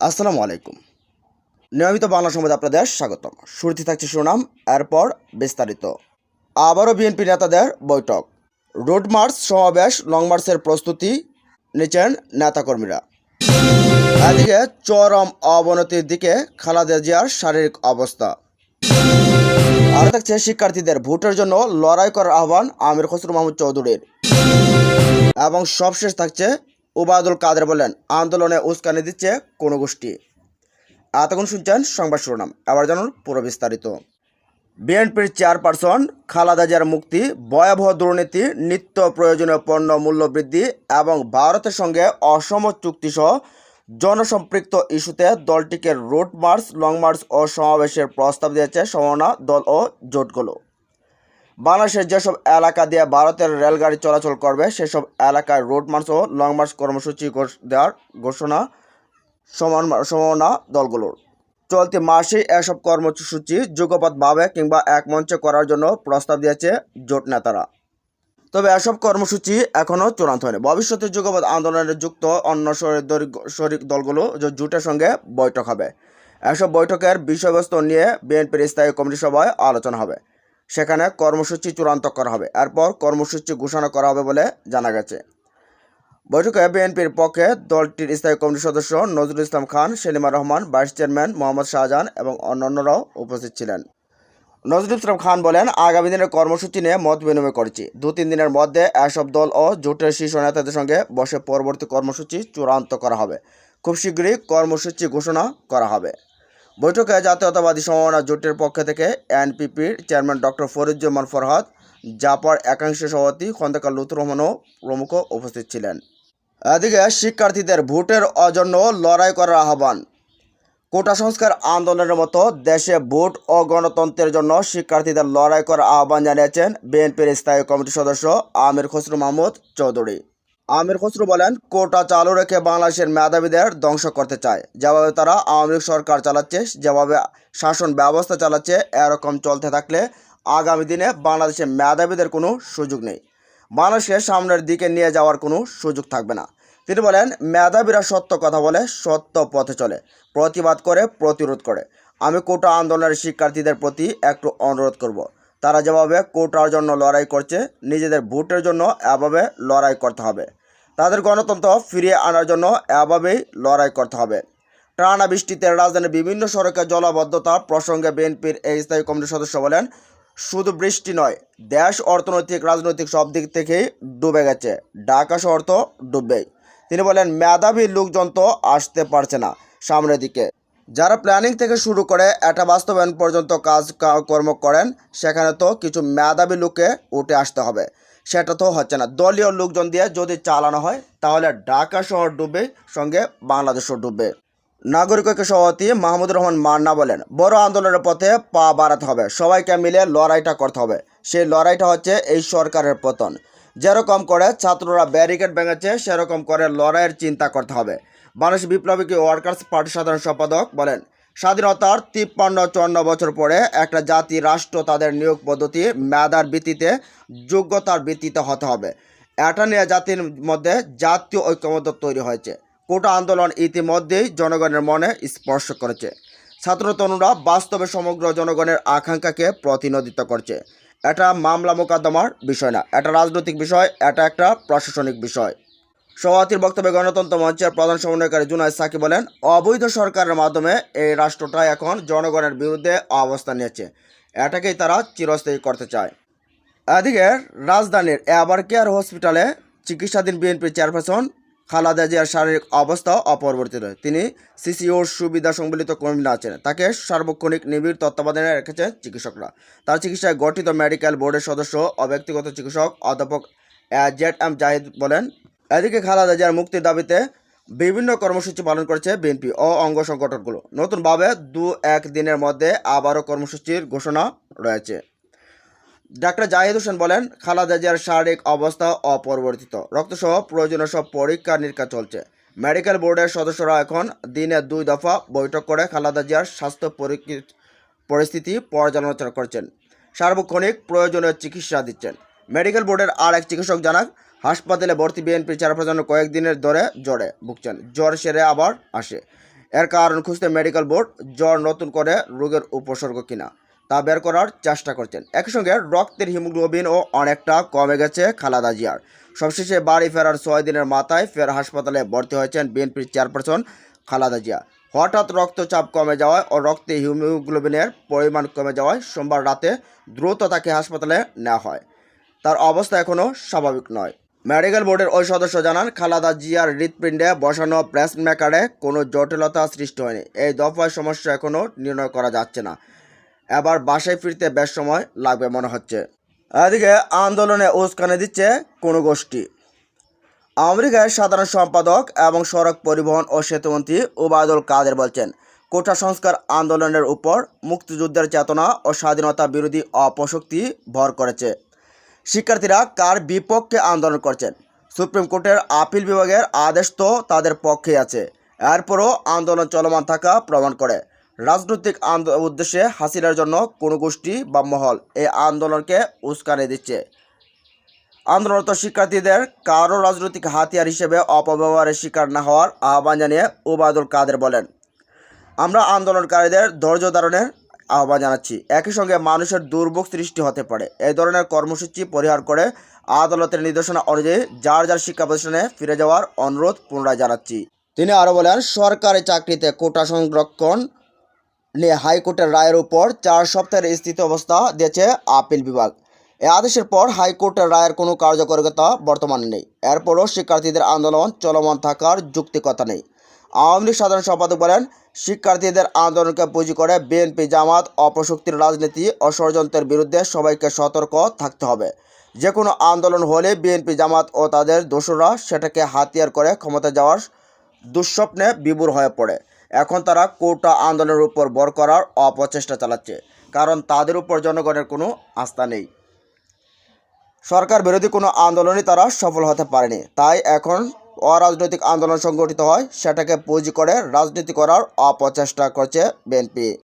আসসালামু আলাইকুম। নিয়মিত বাংলা সংবাদ আপনাদের স্বাগতম। শুরুতে থাকছে সুনাম, এরপর বিস্তারিত। আবারও বিএনপি নেতাদের বৈঠক। রোড মার্চ সমাবেশ, লং মার্চের প্রস্তুতি নিচ্ছেন নেতাকর্মীরা। এদিকে চরম অবনতির দিকে খালাদা জিয়ার শারীরিক অবস্থা। আর থাকছে শিক্ষার্থীদের ভোটের জন্য লড়াই করার আহ্বান আমির খসরু মাহমুদ চৌধুরীর। এবং সবশেষ থাকছে উবায়দুল কাদের বলেন, আন্দোলনে উস্কানি দিচ্ছে কোনো গোষ্ঠী। এতক্ষণ শুনছেন সংবাদ শিরোনাম। এবার জানুন পুরো বিস্তারিত। বিএনপির চেয়ারপারসন খালাদা জিয়ার মুক্তি, ভয়াবহ দুর্নীতি, নিত্য প্রয়োজনীয় পণ্য মূল্য বৃদ্ধি এবং ভারতের সঙ্গে অসম চুক্তিসহ জনসম্পৃক্ত ইস্যুতে দলটিকে রুট মার্চ, লং মার্চ ও সমাবেশের প্রস্তাব দিয়েছে সমনা দল ও জোটগুলো। বাংলাদেশের যেসব এলাকা দিয়ে ভারতের রেলগাড়ি চলাচল করবে, সেসব এলাকায় রোড মার্চ ও লং মার্চ কর্মসূচি দেওয়ার ঘোষণা সমান সম্ভাবনা দলগুলোর। চলতি মাসেই এসব কর্মসূচি যুগপথভাবে কিংবা এক মঞ্চে করার জন্য প্রস্তাব দিয়েছে জোট নেতারা। তবে এসব কর্মসূচি এখনও চূড়ান্ত হয়নি। ভবিষ্যতে যুগপথ আন্দোলনে যুক্ত অন্য শরিক দলগুলো জোটের সঙ্গে বৈঠক হবে, এসব বৈঠকের বিষয়বস্তু নিয়ে বিএনপির স্থায়ী কমিটি সভায় আলোচনা হবে। সেখানে কর্মসূচি চূড়ান্ত করা হবে। এরপর কর্মসূচি ঘোষণা করা হবে বলে জানা গেছে। বৈঠকে বিএনপির পক্ষে দলটির স্থায়ী কমিটির সদস্য নজরুল ইসলাম খান, সেলিমা রহমান, ভাইস চেয়ারম্যান মোহাম্মদ শাহজাহান এবং অন্যান্যরাও উপস্থিত ছিলেন। নজরুল ইসলাম খান বলেন, আগামী দিনের কর্মসূচি নিয়ে মত বিনিময় করেছি। দু তিন দিনের মধ্যে এসব দল ও জোটের শীর্ষ নেতাদের সঙ্গে বসে পরবর্তী কর্মসূচি চূড়ান্ত করা হবে। খুব শীঘ্রই কর্মসূচি ঘোষণা করা হবে। বৈঠকে জাতীয়তাবাদী সমমনা জোটের পক্ষ থেকে এনপিপির চেয়ারম্যান ডক্টর ফরিদুজ্জামান ফরহাদ, জাপার একাংশ সভাপতি খন্দকার লুতুর রহমানও প্রমুখ উপস্থিত ছিলেন। এদিকে শিক্ষার্থীদের ভোটের অজন্য লড়াই করার আহ্বান। কোটা সংস্কার আন্দোলনের মতো দেশে ভোট ও গণতন্ত্রের জন্য শিক্ষার্থীদের লড়াই করার আহ্বান জানিয়েছেন বিএনপির স্থায়ী কমিটির সদস্য আমির খসরু মাহমুদ চৌধুরী। আমির খসরু বলেন, কোটা চালু রেখে বাংলাদেশের মেধাবীদের ধ্বংস করতে চায়। যেভাবে তারা আওয়ামী লীগ সরকার চালাচ্ছে, যেভাবে শাসন ব্যবস্থা চালাচ্ছে, এরকম চলতে থাকলে আগামী দিনে বাংলাদেশের মেধাবীদের কোনো সুযোগ নেই। বাংলাদেশকে সামনের দিকে নিয়ে যাওয়ার কোনো সুযোগ থাকবে না। তিনি বলেন, মেধাবীরা সত্য কথা বলে, সত্য পথে চলে, প্রতিবাদ করে, প্রতিরোধ করে। আমি কোটা আন্দোলনের শিক্ষার্থীদের প্রতি একটু অনুরোধ করব। তারা যেভাবে কোটার জন্য লড়াই করছে, নিজেদের ভোটের জন্য এভাবে লড়াই করতে হবে। তাদের গণতন্ত্র ফিরিয়ে আনার জন্য এভাবেই লড়াই করতে হবে। টানা বৃষ্টিতে রাজধানীর বিভিন্ন সড়কে জলাবদ্ধতা প্রসঙ্গে বিএনপির এই স্থায়ী কমিটির সদস্য বলেন, শুধু বৃষ্টি নয়, দেশ, অর্থনৈতিক, রাজনৈতিক সব দিক থেকেই ডুবে গেছে। ঢাকা শহর তো ডুববেই। তিনি বলেন, মেধাবী লোকজন তো আসতে পারছে না সামনের দিকে। যারা প্ল্যানিং থেকে শুরু করে এটা বাস্তবায়ন পর্যন্ত কাজ কর্ম করেন, সেখানে তো কিছু মেধাবী লোককে উঠে আসতে হবে। সেটা তো হচ্ছে না। দলীয় লোকজন দিয়ে যদি চালানো হয়, তাহলে ঢাকা শহর ডুবে, সঙ্গে বাংলাদেশও ডুববে নাগরিক ঐক্য সভাপতি মাহমুদুর রহমান মান্না বলেন, বড় আন্দোলনের পথে পা বাড়াতে হবে, সবাইকে মিলে লড়াইটা করতে হবে। সেই লড়াইটা হচ্ছে এই সরকারের পতন। যেরকম করে ছাত্ররা ব্যারিকেড ভেঙেছে, সেরকম করে লড়াইয়ের চিন্তা করতে হবে। বাংলাদেশ বিপ্লবী ওয়ার্কার্স পার্টির সাধারণ সম্পাদক বলেন। স্বাধীনতার তিপ্পান্ন চুয়ান্ন বছর পরে একটা জাতি রাষ্ট্র তাদের নিয়োগ পদ্ধতি, মেধার ভিত্তিতে, যোগ্যতার ভিত্তিতে হতে হবে। এটা নিয়ে জাতির মধ্যে জাতীয় ঐক্যমত্য তৈরি হয়েছে। কোটা আন্দোলন ইতিমধ্যেই জনগণের মনে স্পর্শ করেছে। ছাত্র তরুণরা বাস্তবে সমগ্র জনগণের আকাঙ্ক্ষাকে প্রতিনিধিত্ব করছে। এটা মামলা মোকদ্দমার বিষয় না। এটা রাজনৈতিক বিষয়, এটা একটা প্রশাসনিক বিষয়। সভাপতির বক্তব্যে গণতন্ত্র মঞ্চের প্রধান সমন্বয়কারী জুনায়দ সাকি বলেন, অবৈধ সরকারের মাধ্যমে এই রাষ্ট্রটা এখন জনগণের বিরুদ্ধে অবস্থান নিয়েছে। এটাকেই তারা চিরস্থায়ী করতে চায়। এদিকে রাজধানীর এবার কেয়ার হসপিটালে চিকিৎসাধীন বিএনপি চেয়ারপারসন খালাদা জিয়ার শারীরিক অবস্থা অপরিবর্তিত। তিনি সিসিওর সুবিধা সম্বলিত কর্মী আছেন। তাকে সার্বক্ষণিক নিবিড় তত্ত্বাবধানে রেখেছেন চিকিৎসকরা। তার চিকিৎসায় গঠিত মেডিকেল বোর্ডের সদস্য ও ব্যক্তিগত চিকিৎসক অধ্যাপক জেড এম জাহিদ বলেন এদিকে খালাদা জিয়ার মুক্তির দাবিতে বিভিন্ন কর্মসূচি পালন করেছে বিএনপি ও অঙ্গ সংগঠনগুলো। নতুনভাবে দু এক দিনের মধ্যে আবারও কর্মসূচির ঘোষণা রয়েছে। ডাক্তার জাহিদ হোসেন বলেন, খালাদা জিয়ার শারীরিক অবস্থা অপরিবর্তিত। রক্তসহ প্রয়োজনীয় সব পরীক্ষা নিরীক্ষা চলছে। মেডিকেল বোর্ডের সদস্যরা এখন দিনে দুই দফা বৈঠক করে খালাদা জিয়ার স্বাস্থ্য পরিস্থিতি পর্যালোচনা করছেন। সার্বক্ষণিক প্রয়োজনীয় চিকিৎসা দিচ্ছেন। মেডিকেল বোর্ডের আর এক চিকিৎসক জানান, হাসপাতালে ভর্তি বিএনপি চেয়ারপারসন কয়েকদিনের ধরে জ্বরে ভুগছেন। জ্বর সেরে আবার আসে। এর কারণ খুঁজতে মেডিকেল বোর্ড জ্বর নতুন করে রোগের উপসর্গ কিনা, তা বের করার চেষ্টা করছেন। একই সঙ্গে রক্তের হিমোগ্লোবিনও অনেকটা কমে গেছে খালাদা জিয়ার। সবশেষে বাড়ি ফেরার ছয় দিনের মাথায় ফের হাসপাতালে ভর্তি হয়েছেন বিএনপির চেয়ারপারসন খালাদা জিয়া। হঠাৎ রক্তচাপ কমে যাওয়ায় ও রক্তে হিমোগ্লোবিনের পরিমাণ কমে যাওয়ায় সোমবার রাতে দ্রুত তাকে হাসপাতালে নেওয়া হয়। তার অবস্থা এখনও স্বাভাবিক নয়। মেডিকেল বোর্ডের ওই সদস্য জানান, খালাদা জিয়ার হৃৎপিণ্ডে বসানো ব্রেস্ট মেকারে কোনো জটিলতা সৃষ্টি হয়নি। এই দফায় সমস্যা এখনও নির্ণয় করা যাচ্ছে না। এবার বাসায় ফিরতে বেশ সময় লাগবে মনে হচ্ছে। এদিকে আন্দোলনে উস্কানি দিচ্ছে কোনো গোষ্ঠী। আমেরিকার সাধারণ সম্পাদক এবং সড়ক পরিবহন ও সেতুমন্ত্রী ওবায়দুল কাদের বলছেন, কোটা সংস্কার আন্দোলনের উপর মুক্তিযুদ্ধের চেতনা ও স্বাধীনতা বিরোধী অপশক্তি ভর করেছে। শিক্ষার্থীরা কার বিপক্ষে আন্দোলন করছেন? সুপ্রিম কোর্টের আপিল বিভাগের আদেশ তো তাদের পক্ষে আছে। এরপরও আন্দোলন চলমান থাকা প্রমাণ করে। রাজনৈতিক উদ্দেশ্যে হাসিনার জন্য কোনো গোষ্ঠী বা মহল এই আন্দোলনকে উস্কানি দিচ্ছে। আন্দোলনরত শিক্ষার্থীদের কারও রাজনৈতিক হাতিয়ার হিসেবে অপব্যবহারের শিকার না হওয়ার আহ্বান জানিয়ে ওবায়দুল কাদের বলেন, আমরা আন্দোলনকারীদের ধৈর্য ধারণের আহ্বান জানাচ্ছি। একই সঙ্গে মানুষের দুর্ভোগ সৃষ্টি হতে পারে। এই ধরনের কর্মসূচি পরিহার করে আদালতের নির্দেশনা অনুযায়ী যার যার শিক্ষা প্রতিষ্ঠানে ফিরে যাওয়ার অনুরোধ পুনরায় জানাচ্ছি। তিনি আরও বলেন, সরকারি চাকরিতে কোটা সংরক্ষণ নিয়ে হাইকোর্টের রায়ের উপর চার সপ্তাহের স্থিতি অবস্থা দিয়েছে আপিল বিভাগ। এ আদেশের পর হাইকোর্টের রায়ের কোনো কার্যকারিতা বর্তমানে নেই। এরপরও শিক্ষার্থীদের আন্দোলন চলমান থাকার যুক্তিকতা নেই। আওয়ামী লীগ সাধারণ সম্পাদক বলেন, শিক্ষার্থীদের আন্দোলনকে পুঁজি করে বিএনপি জামাত অপশক্তির রাজনীতি ও ষড়যন্ত্রের বিরুদ্ধে সবাইকে সতর্ক থাকতে হবে। যে কোনো আন্দোলন হলে বিএনপি জামাত ও তাদের দোসররা সেটাকে হাতিয়ার করে ক্ষমতা যাওয়ার দুঃস্বপ্নে বিভোর হয়ে পড়ে। এখন তারা কোটা আন্দোলনের উপর বর করার অপচেষ্টা চালাচ্ছে, কারণ তাদের উপর জনগণের কোনো আস্থা নেই। সরকার বিরোধী কোনো আন্দোলনই তারা সফল হতে পারেনি, তাই এখন অরাজনৈতিক আন্দোলন সংগঠিত হয় সেটাকে পুঁজি করে রাজনীতি করার অপচেষ্টা করছে বিএনপি।